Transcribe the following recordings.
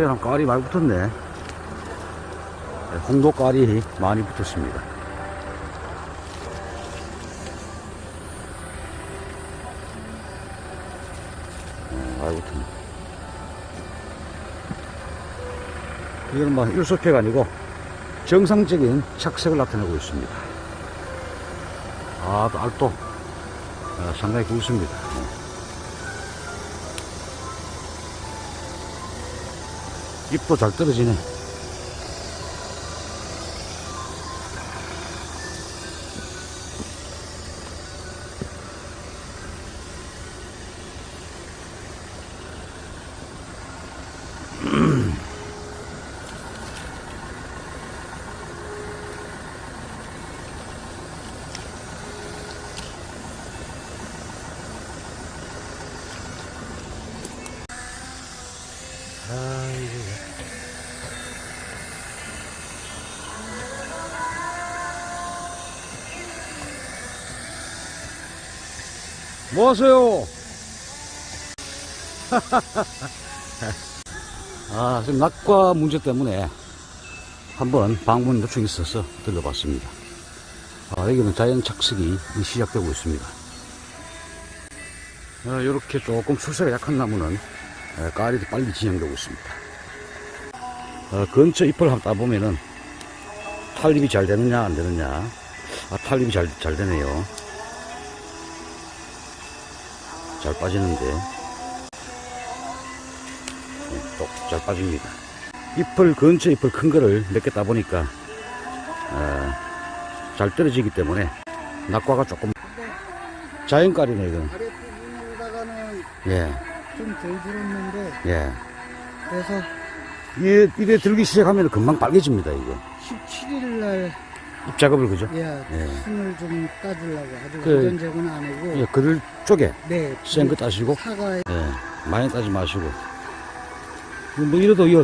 얘랑 깔이 많이 붙었네. 네, 홍도 깔이 많이 붙었습니다. 어, 많이 붙었네. 이건 뭐 일소패가 아니고 정상적인 착색을 나타내고 있습니다. 아, 또 알도 아, 상당히 굵습니다. 잎도 잘 떨어지네. 뭐 하세요? 아, 지금 낙과 문제 때문에 한번 방문 요청이 있어서 들러봤습니다. 아, 여기는 자연 착색이 시작되고 있습니다. 아, 이렇게 조금 출세가 약한 나무는 아, 깔이 더 빨리 진행되고 있습니다. 아, 근처 잎을 한번 따보면은 탈립이 잘 되느냐 안 되느냐 아 탈립이 잘, 잘 되네요 잘 빠지는데. 네, 똑잘 빠집니다. 잎을 근처 잎을 큰 거를 몇 개 따보니까 아, 잘 떨어지기 때문에 낙과가 조금 자연깔이네 이건. 예, 좀덜 들었는데 예. 그래서 이게, 이래 들기 시작하면 금방 빨개집니다 이거. 17일 날 잎 작업을 그죠? 야, 예. 순을 좀 따주려고 아주 그- 우전적은 아니고 예, 그들 쪽에 네, 센거 따시고 사과에 예, 많이 따지 마시고. 뭐 이래도 이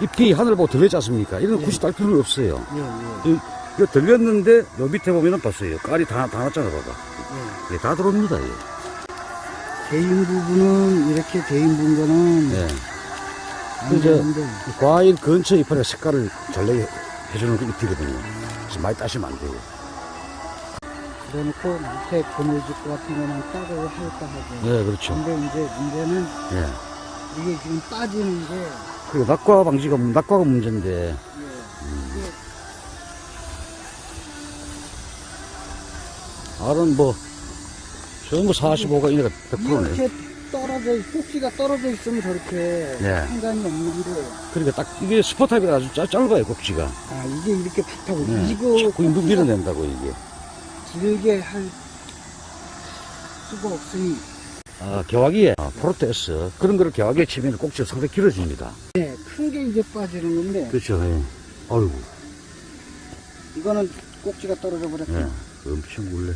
잎이 하늘 보고 들렸지 않습니까? 이런 거 굳이 딸 필요 없어요. 예, 예, 이, 이거 들렸는데 요 밑에 보면은 봤어요. 깔이 다, 다 났잖아, 봐봐. 예. 이게 다 들어옵니다, 예. 대인 부분은 이렇게 대인 분 거는 예. 안 그저- 되는데 이 과일 근처 잎에 색깔을 잘 내게 해주는 그 잎이거든요. 그래서 많이 따시면 안 돼요. 그래놓고 밑에 그늘집 같은 거는 따고 할까 하고 예, 그렇죠. 근데 이제 문제는 예. 이게 지금 빠지는 게 그 낙과 방지가, 낙과가 문제인데, 예, 이게 알은 뭐, 전부 45가 이내가 100%네. 이렇게 떨어져 꼭지가 떨어져 있으면 저렇게 예. 상관이 없는데 그러니까 딱, 이게 스포타입이 아주 짧- 짧아요, 꼭지가. 아 이게 이렇게 붙하고 네. 이거 자꾸 밀- 밀어낸다고, 이게. 길게 할 수가 없으니 아, 개화기에 아, 프로테스 그런 거를 개화기에 치면 꼭지가 상당히 길어집니다. 네, 큰 게 이제 빠지는 건데 그렇죠. 예. 아이고, 이거는 꼭지가 떨어져 버렸고 예. 엄청 굴래.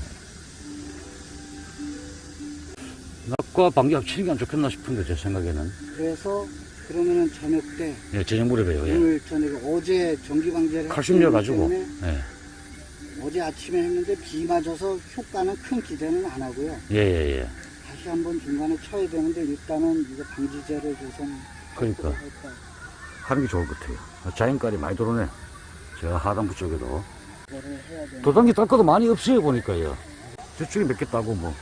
낙과 방귀 합치는 게 안 좋겠나 싶은데 제 생각에는. 그래서 그러면은 저녁 때 예, 저녁 무렵에요. 예. 오늘 저녁에 어제 전기 방제를 칼슘 여 했기 가지고. 때문에 예. 어제 아침에 했는데 비 맞아서 효과는 큰 기대는 안 하고요. 예, 예, 예. 다시 한번 중간에 쳐야 되는데 일단은 이거 방지제를 우선 그러니까 할까. 하는 게 좋을 것 같아요. 아, 자연깔이 많이 들어오네. 저 하단부 쪽에도. 그거를 해야 되는 도단기 딸 것도 많이 없어요, 보니까요. 저쪽에 몇 개 따고 뭐.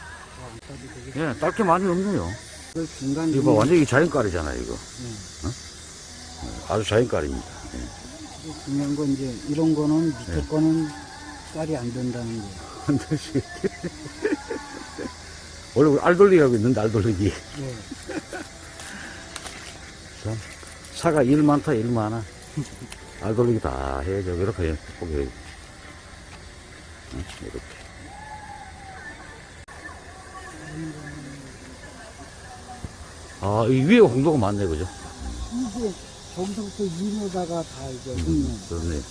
예, 딸게 많이 없네요. 그 중간 이거 봐, 완전히 자연깔이잖아요, 이거. 네. 어, 아주 자연깔입니다. 예. 그리고 중요한 건 이제 이런 거는 밑에 네. 거는 깔이 안 된다는 거. 흔들시. 원래 우리 알돌리기라고 있는데, 알 돌리기. 네. 참, 사가 일 많다, 일 많아. 알 돌리기 다 해야죠. 이렇게. 응, 이렇게. 아, 이 위에 홍도가 많네, 그죠? 이게 저기서부터 이로다가 다 이제 음, 흙면 그렇네.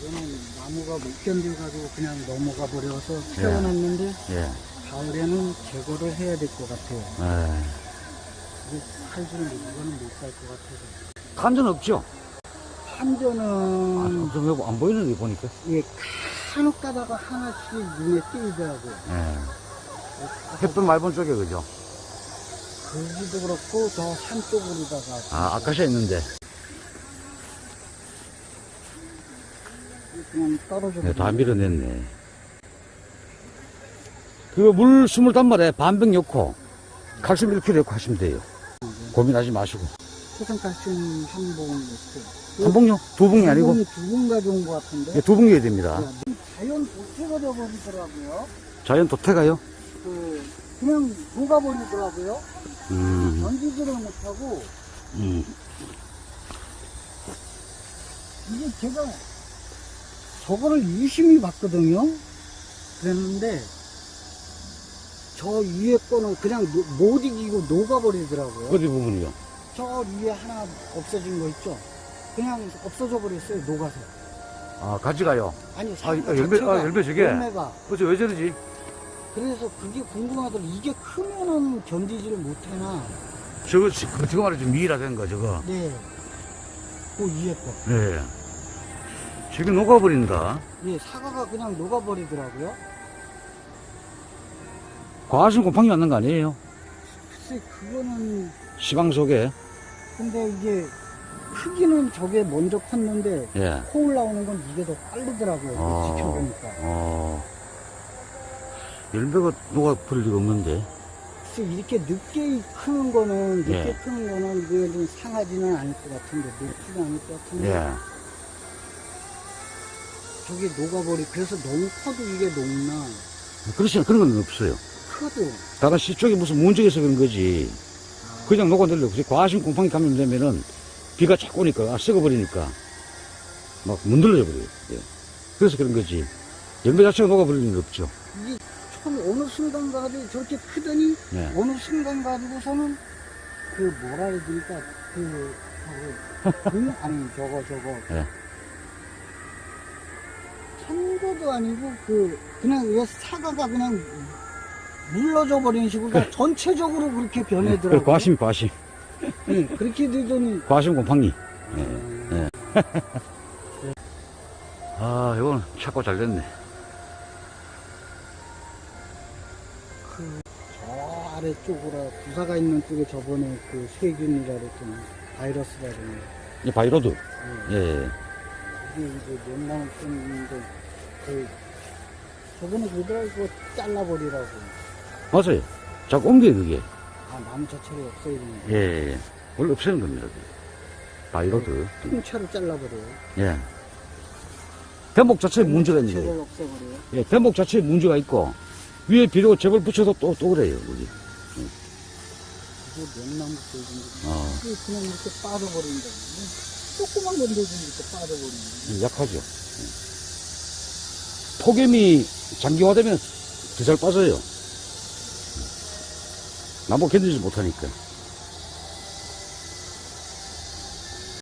이거는 나무가 못 견뎌가지고 그냥 넘어가 버려서 예. 세워놨는데 예. 가을에는 제거를 해야 될 것 같아요. 에 이게 못, 이거는 못살것 같아서. 간전 없죠? 아, 한전은 좀 여보, 안 보이는데, 보니까. 예, 간혹 가다가 하나씩 눈에 띄더라고요. 예. 햇빛 많이 본 쪽에, 그죠? 거기도 그렇고 저 산 쪽으로다가 아, 아카시아 있는데. 그냥 떨어져. 네, 다 밀어냈네. 그거 물 21마리에 반병 넣고, 칼슘 1kg 넣고 하시면 돼요. 고민하지 마시고. 초산칼슘 한봉 넣고. 한 봉요? 두 봉이 아니고, 두 봉 가져온 것 같은데. 예, 두봉 넣어야 됩니다. 야, 자연 도태가 되어버리더라고요. 자연 도태가요? 그 그냥 녹아버리더라고요. 음, 던지지를 못하고 음. 이게 제가 저거를 유심히 봤거든요. 그랬는데 저 위에 거는 그냥 노- 못 이기고 녹아버리더라고요. 어디 부분이요? 저 위에 하나 없어진 거 있죠? 그냥 없어져 버렸어요. 녹아서. 아, 가지가요. 아니 아, 사과 열매, 아, 열매 저게? 열매가 어째 왜 저러지? 그래서 그게 궁금하더라고. 이게 크면은 견디지를 못해나. 저거, 지- 그, 저거 말이죠. 미이라된 거, 저거. 네. 그 위에 거. 네. 저게 녹아버린다. 예, 사과가 그냥 녹아버리더라고요. 과하신 곰팡이 맞는 거 아니에요? 글쎄, 그거는, 시방 속에. 근데 이게, 크기는 저게 먼저 컸는데, 예. 코 올라오는 건 이게 더 빠르더라고요. 어. 지켜보니까. 어. 열매가 녹아버릴 리가 없는데. 이렇게 늦게 크는 거는, 늦게 예. 크는 거는, 좀 상하지는 않을 것 같은데, 녹지는 않을 것 같은데, 예. 저게 녹아버리, 그래서 너무 커도 이게 녹나, 그렇지, 그런 건 없어요. 커도, 다른 씨 쪽에 무슨 문제에서 그런 거지. 그냥 녹아내려. 그래서 과하신 곰팡이 감염되면은 비가 자꾸 오니까, 아, 썩어버리니까 막 문들러져 버려요. 예. 그래서 그런 거지. 열매 자체가 녹아버릴 일은 없죠. 이게 처음 어느 순간 가지고 저렇게 크더니, 예. 어느 순간 가지고서는 그 뭐라 해야 되니까 그 저거 응? 아니 저거 저거 예. 산거도 아니고 그 그냥 왜 사과가 그냥 물러져 버리는 식으로 그냥 전체적으로 그렇게 그 변해더라고요. 과심, 과심. 예, 그렇게 되더니 과심 곰팡이. 음, 아, 이건 찾고 잘 됐네. 저 아래쪽으로 부사가 있는 쪽에 저번에 그 세균이라 그랬더니 바이러스라더니 이 바이로드. 예, 예. 이게 이제 몇만 원쯤인데 그 저번에 그러더라고 그거 잘라버리라고 맞아요. 자꾸 옮겨요, 그게. 아 나무 자체를 없애야 되는데 예, 예. 원래 없애는 겁니다. 바이로드. 통째로 잘라버려요 예. 대목 자체에 문제가 있는 거예요. 없애버려요 예, 대목 자체에 문제가 있고, 위에 비료 재벌 붙여도 또, 또 그래요, 거기. 그거 아, 그게 그냥 이렇게 빠져버린다 조그만 건데도 이렇게 빠져버리는 약하죠. 예. 폭염이 장기화되면 더잘 빠져요. 나무 견디지 못하니까.